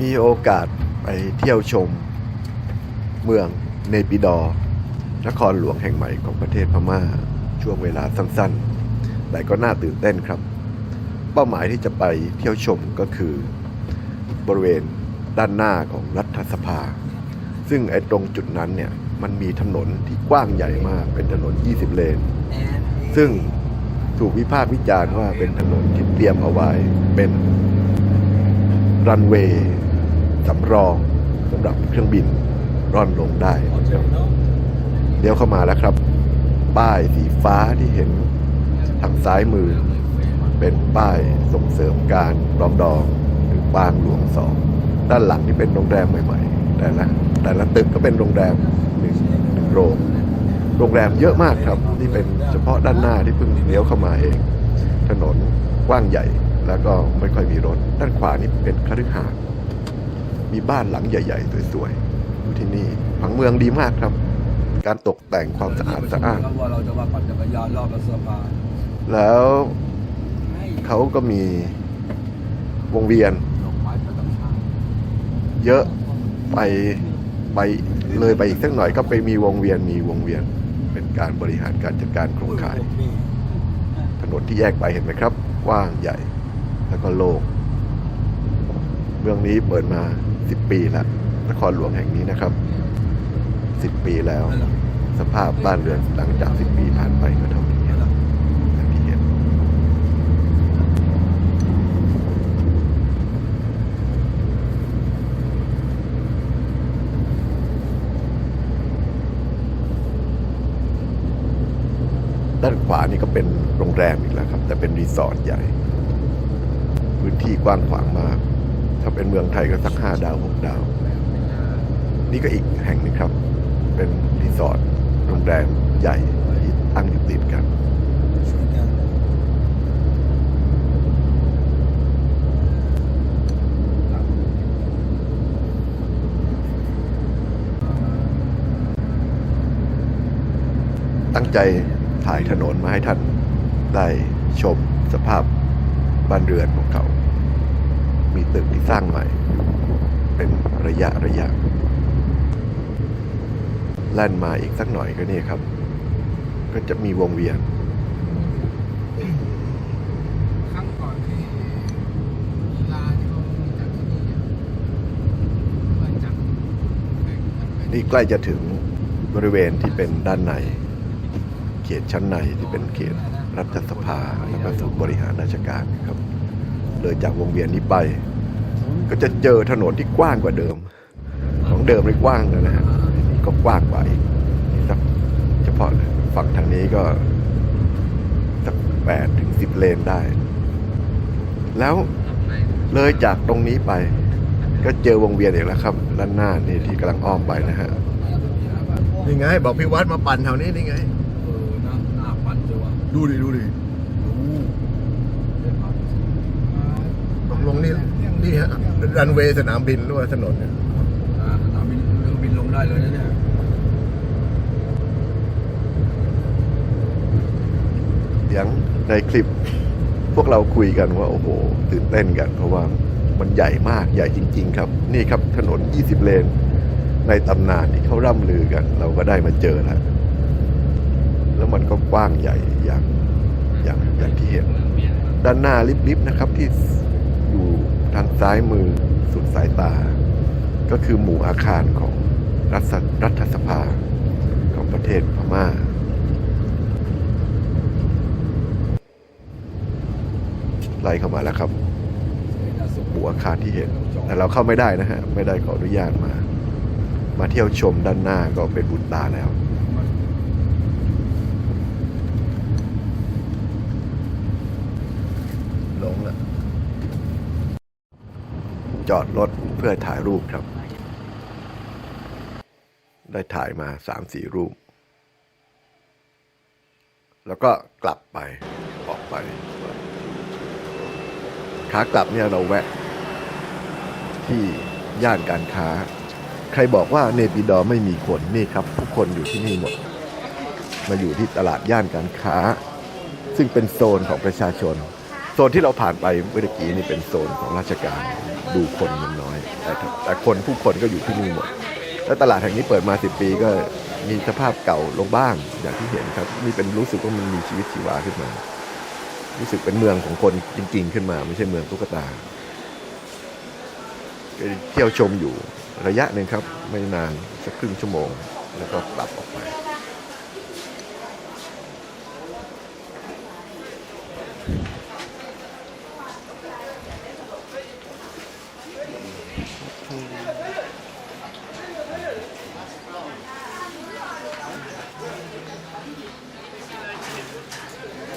มีโอกาสไปเที่ยวชม เมืองเนปิดอร์นครหลวงแห่งใหม่ของประเทศพม่า ช่วงเวลาสั้นๆ แต่ก็น่าตื่นเต้นครับ เป้าหมายที่จะไปเที่ยวชมก็คือ บริเวณด้านหน้าของรัฐสภา ซึ่งไอ้ตรงจุดนั้นเนี่ย มันมีถนนที่กว้างใหญ่มากเป็นถนน 20 เลน ซึ่งถูกวิพากษ์วิจารณ์ว่าเป็นถนนที่เตรียมเอาไว้เป็น รันเวย์สำรองสำหรับเครื่องบินร่อนลงได้นะครับเลี้ยวเข้ามาแล้วครับ ป้ายสีฟ้าที่เห็นทางซ้ายมือ เป็นป้ายส่งเสริมการปรองดองหรือปางหลวงสองด้านหลังนี่เป็นโรงแรมใหม่ ๆ แต่ละแต่ละตึกก็เป็นโรงแรมหนึ่งหนึ่งโรงโรงแรมเยอะมากครับนี่เป็นเฉพาะด้านหน้าที่เพิ่งเลี้ยวเข้ามาเอง ถนนกว้างใหญ่ แล้วก็ไม่ค่อยมีรถ ด้านขวานี่เป็นคฤหาสน์มีบ้านหลังใหญ่ๆสวยๆอยู่ที่นี่ผังเมืองดีมากครับ การตกแต่งความสะอาดสะอ้านแล้วว่าเราจะมาปั่นจักรยานรอบรัฐสภาแล้วเขาก็มีวงเวียนดอกไม้ประดับข้างเยอะไปไปเลยไปอีกสักหน่อยก็ไปมีวงเวียนมีวงเวียน เป็นการบริหารการจัดการโครงข่าย ถนนที่แยกไปเห็นไหมครับกว้างใหญ่ แล้วก็โล่งเมืองนี้เปิดมา10ปีแล้วนครหลวงแห่งนี้นะครับ10ปีแล้วนั่นแหละสภาพบ้านเรือนหลังจาก10ปีผ่านไปก็เท่านี้นั่นแหละอย่างที่เห็นด้านขวานี่ก็เป็นโรงแรมอีกแล้วครับ แต่เป็นรีสอร์ทใหญ่ พื้นที่กว้างขวางมาก ถ้าเป็นเมืองไทยก็สักห้าดาวหกดาว นี่ก็อีกแห่งหนึงครับ เป็นรีสอร์ทโรงแรมใหญ่ที่ตั้งอยู่ติดกันตั้งใจถ่ายถนนมาให้ท่านได้ชมสภาพบ้านเรือนของเขา ตึกที่สร้างใหม่ เป็นระยะระยะ แล่นมาอีกสักหน่อยก็นี่ครับ ก็จะมีวงเวียนครั้งก่อนที่กีฬาที่เขาจัดที่นี่เนี่ยก็จัดนี่ใกล้จะถึงบริเวณที่เป็นด้านใน เขตชั้นในที่เป็นเขตรัฐสภาแล้วก็ศูนย์บริหารราชการครับ เลยจากวงเวียนนี้ไป ก็จะเจอถนนที่กว้างกว่าเดิม ของเดิมนี่กว้างแล้วนะฮะอันนี้ก็กว้างกว่าอีกสักเฉพาะฝั่งทางนี้ก็สักแปดถึงสิบเลนได้ แล้วเลยจากตรงนี้ไป ก็เจอวงเวียนอีกแล้วครับด้านหน้านี่ที่กำลังอ้อมไปนะฮะนี่ไง บอกพี่วัดมาปั่นแถวนี้นี่ไงเออหน้าหน้าปั่นจังวะดูดิดูดิรู้ได้ผ่านตกลงนี่ นี่ฮะรันเวย์สนามบินหรือว่าถนนเนี่ยอ่าสนามบินเครื่องบินลงได้เลยนะเนี่ยเสียงในคลิป พวกเราคุยกันว่า โอ้โห ตื่นเต้นกัน เพราะว่ามันใหญ่มากใหญ่จริง ๆ ครับ นี่ครับถนน 20 เลน ในตำนานที่เขาร่ำลือกัน เราก็ได้มาเจอแล้วแล้วมันก็กว้างใหญ่อย่างอย่างอย่างที่เห็น ด้านหน้าลิบๆนะครับที่อยู่ ทางซ้ายมือสุดสายตา ก็คือหมู่อาคารของรัฐรัฐสภาของประเทศพม่า ไล่เข้ามาแล้วครับหมู่อาคารที่เห็น แต่เราเข้าไม่ได้นะฮะ ไม่ได้ขออนุญาตมา มาเที่ยวชมด้านหน้าก็เป็นบุญตาแล้วลงแล้ว จอดรถเพื่อถ่ายรูปครับ ได้ถ่ายมาสามสี่รูป แล้วก็กลับไปออกไปขากลับเนี่ยเราแวะ ที่ย่านการค้า ใครบอกว่าเนปิดอไม่มีคนนี่ครับ ทุกคนอยู่ที่นี่หมด มาอยู่ที่ตลาดย่านการค้า ซึ่งเป็นโซนของประชาชน โซนที่เราผ่านไปเมื่อกี้นี่เป็นโซนของราชการดูคนมันน้อยแต่แต่คนผู้คนก็อยู่ที่นี่หมด แล้วตลาดแห่งนี้เปิดมา 10 ปีก็มีสภาพเก่าลงบ้างอย่างที่เห็นครับนี่เป็นรู้สึกว่ามันมีชีวิตชีวาขึ้นมา รู้สึกเป็นเมืองของคนจริง ๆ ขึ้นมา ไม่ใช่เมืองตุ๊กตาเที่ยวชมอยู่ระยะหนึ่งครับ ไม่นานสักครึ่งชั่วโมง แล้วก็กลับออกไป